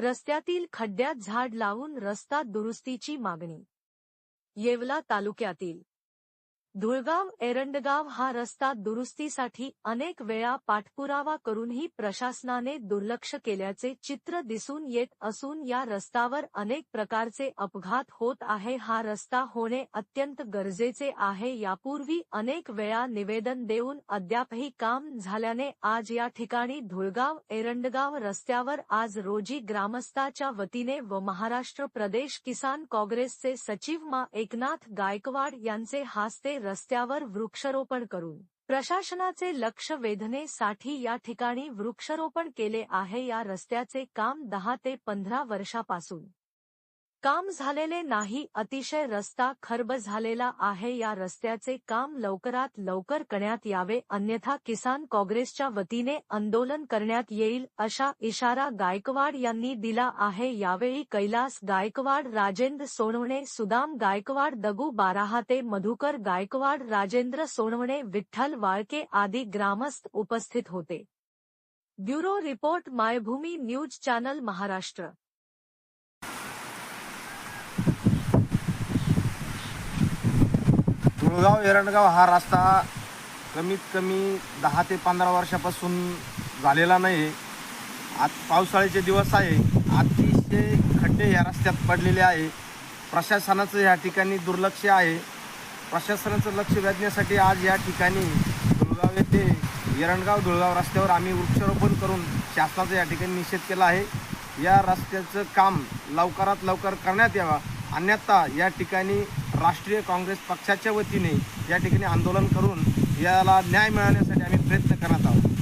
रस्त्यातील खड्ड्यात झाड लावून रस्ता दुरुस्तीची मागणी. येवला तालुक्यातील धुळगाव एरंडगाव हा रस्ता दुरुस्तीसाठी अनेक वेळा पाठपुरावा करूनही प्रशासनाने दुर्लक्ष केल्याचे चित्र दिसून येत असून या रस्त्यावर अनेक प्रकारचे अपघात होत आहे. हा रस्ता होणे अत्यंत गरजेचे आहे. यापूर्वी अनेक वेळा निवेदन देऊन अद्यापही काम झाल्याने आज या ठिकाणी धुळगाव एरंडगाव रस्त्यावर आज रोजी ग्रामस्थाच्या वतीने व महाराष्ट्र प्रदेश किसान काँग्रेसचे सचिव मा. एकनाथ गायकवाड यांचे हास्ते रस्त्यावर वृक्षारोपण करून प्रशासनाचे लक्ष वेधण्यासाठी या ठिकाणी वृक्षारोपण केले आहे. या रस्त्याचे काम दहा ते पंधरा वर्षापासून काम झालेले नाही अतिशय रस्ता खर्ब झालेला आहे. या रस्त्याचे काम लवकरात लवकर करण्यात यावे अन्यथा किसान काँग्रेसच्या वतीने आंदोलन करण्यात येईल अशा इशारा गायकवाड यांनी दिला आहे. यावेळी कैलास गायकवाड राजेंद्र सोनवणे सुदाम गायकवाड दगू बाराहाते मधुकर गायकवाड राजेंद्र सोनवणे विठ्ठल वाळके आदी ग्रामस्थ उपस्थित होते. Bureau report Maybhumi news channel Maharashtra. मुळगाव एरणगाव हा रस्ता कमीत कमी दहा ते पंधरा वर्षापासून झालेला नाही आज पावसाळ्याचे दिवस आहे. अतिशय खड्डे या रस्त्यात पडलेले आहे. प्रशासनाचं या ठिकाणी दुर्लक्ष आहे. प्रशासनाचं लक्ष वेधण्यासाठी आज या ठिकाणी धुळगाव येथे येरणगाव धुळगाव रस्त्यावर आम्ही वृक्षारोपण करून शासनाचा या ठिकाणी निषेध केला आहे. या रस्त्याचं काम लवकरात लवकर करण्यात यावा. अन्यथा या ठिकाणी राष्ट्रीय काँग्रेस पक्षाच्या वतीने या ठिकाणी आंदोलन करून याला न्याय मिळवण्यासाठी आम्ही प्रयत्न करत आहोत.